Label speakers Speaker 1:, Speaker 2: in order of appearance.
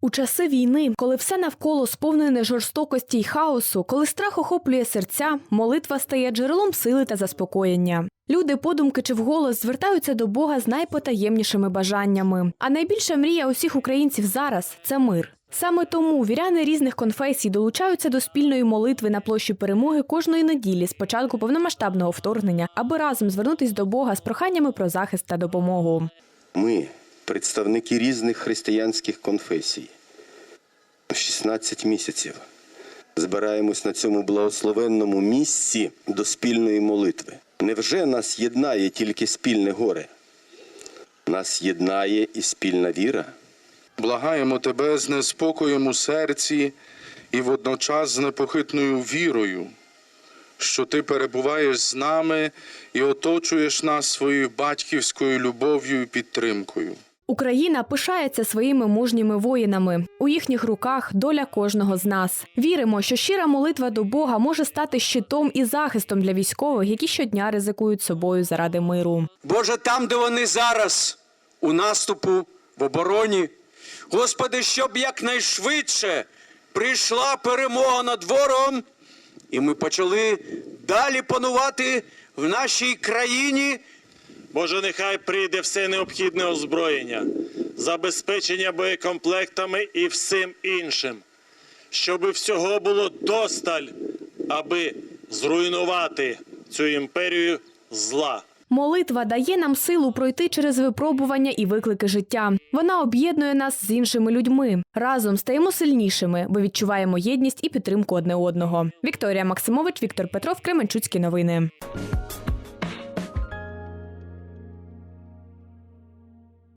Speaker 1: У часи війни, коли все навколо сповнене жорстокості й хаосу, коли страх охоплює серця, молитва стає джерелом сили та заспокоєння. Люди подумки чи вголос звертаються до Бога з найпотаємнішими бажаннями. А найбільша мрія усіх українців зараз це мир. Саме тому віряни різних конфесій долучаються до спільної молитви на площі перемоги кожної неділі з початку повномасштабного вторгнення, аби разом звернутись до Бога з проханнями про захист та допомогу.
Speaker 2: Ми, представники різних християнських конфесій, 16 місяців збираємось на цьому благословенному місці до спільної молитви. Невже нас єднає тільки спільне горе? Нас єднає і спільна віра.
Speaker 3: Благаємо тебе з неспокоєм у серці і водночас з непохитною вірою, що ти перебуваєш з нами і оточуєш нас своєю батьківською любов'ю і підтримкою.
Speaker 1: Україна пишається своїми мужніми воїнами. У їхніх руках доля кожного з нас. Віримо, що щира молитва до Бога може стати щитом і захистом для військових, які щодня ризикують собою заради миру.
Speaker 4: Боже, там, де вони зараз, у наступу, в обороні. Господи, щоб якнайшвидше прийшла перемога над ворогом, і ми почали далі панувати в нашій країні.
Speaker 5: Боже, нехай прийде все необхідне озброєння, забезпечення боєкомплектами і всім іншим, щоб всього було досталь, аби зруйнувати цю імперію зла.
Speaker 1: Молитва дає нам силу пройти через випробування і виклики життя. Вона об'єднує нас з іншими людьми. Разом стаємо сильнішими, бо відчуваємо єдність і підтримку одне одного. Вікторія Максимович, Віктор Петров, Кременчуцькі новини.